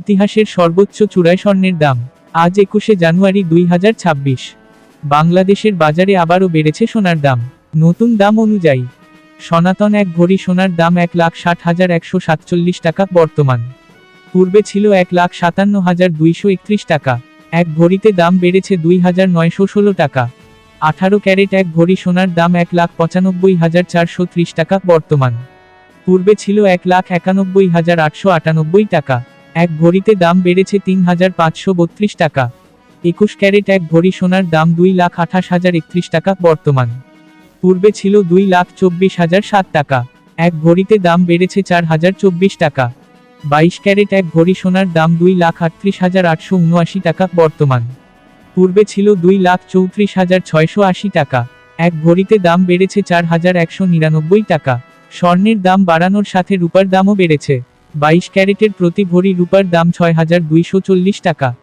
ইতিহাসের সর্বোচ্চ চূড়ায় স্বর্ণের দাম। আজ একুশে জানুয়ারি দুই হাজার ছাব্বিশ। বাংলাদেশের বাজারে আবারও বেড়েছে সোনার দাম। নতুন দাম অনুযায়ী, সনাতন এক ভরি সোনার দাম এক লাখ ষাট হাজার একশো সাতচল্লিশ টাকা বর্তমান। পূর্বে ছিল এক লাখ সাতান্ন হাজার দুইশো একত্রিশ টাকা। এক ভরিতে দাম বেড়েছে দুই হাজার নয়শো ষোলো টাকা। আঠারো ক্যারেট এক ভরি সোনার দাম এক লাখ পঁচানব্বই হাজার চারশো ত্রিশ টাকা বর্তমান। পূর্বে ছিল এক লাখ একানব্বই হাজার আটশো আটানব্বই টাকা। এক ভরিতে দাম বেড়েছে তিন হাজার পাঁচশো বত্রিশ টাকা। একুশ ক্যারেট এক ভরি সোনার দাম দুই লাখ আঠাশ হাজার একত্রিশ টাকা বর্তমান। পূর্বে ছিল দুই লাখ চব্বিশ হাজার সাত টাকা। এক ভরিতে দাম বেড়েছে চার হাজার চব্বিশ টাকা। বাইশ ক্যারেট এক ভরি সোনার দাম দুই লাখ আটত্রিশ হাজার আটশো উনআশি টাকা বর্তমান। পূর্বে ছিল দুই লাখ চৌত্রিশ হাজার ছয়শো আশি টাকা। এক ভরিতে দাম বেড়েছে চার হাজার একশো নিরানব্বই টাকা। স্বর্ণের দাম বাড়ানোর সাথে রূপার দামও বেড়েছে। বাইশ ক্যারেটের প্রতি ভরি রূপার দাম ছয় হাজার দুইশো চল্লিশ টাকা।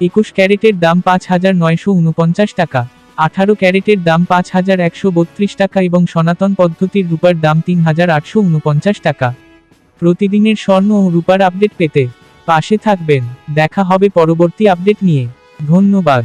একুশ ক্যারেটের দাম পাঁচ হাজার নয়শো উনপঞ্চাশ টাকা। আঠারো ক্যারেটের দাম পাঁচ হাজার একশো বত্রিশ টাকা এবং সনাতন পদ্ধতির রূপার দাম তিন হাজার আটশো উনপঞ্চাশ টাকা। প্রতিদিনের স্বর্ণ ও রূপার আপডেট পেতে পাশে থাকবেন। দেখা হবে পরবর্তী আপডেট নিয়ে। ধন্যবাদ।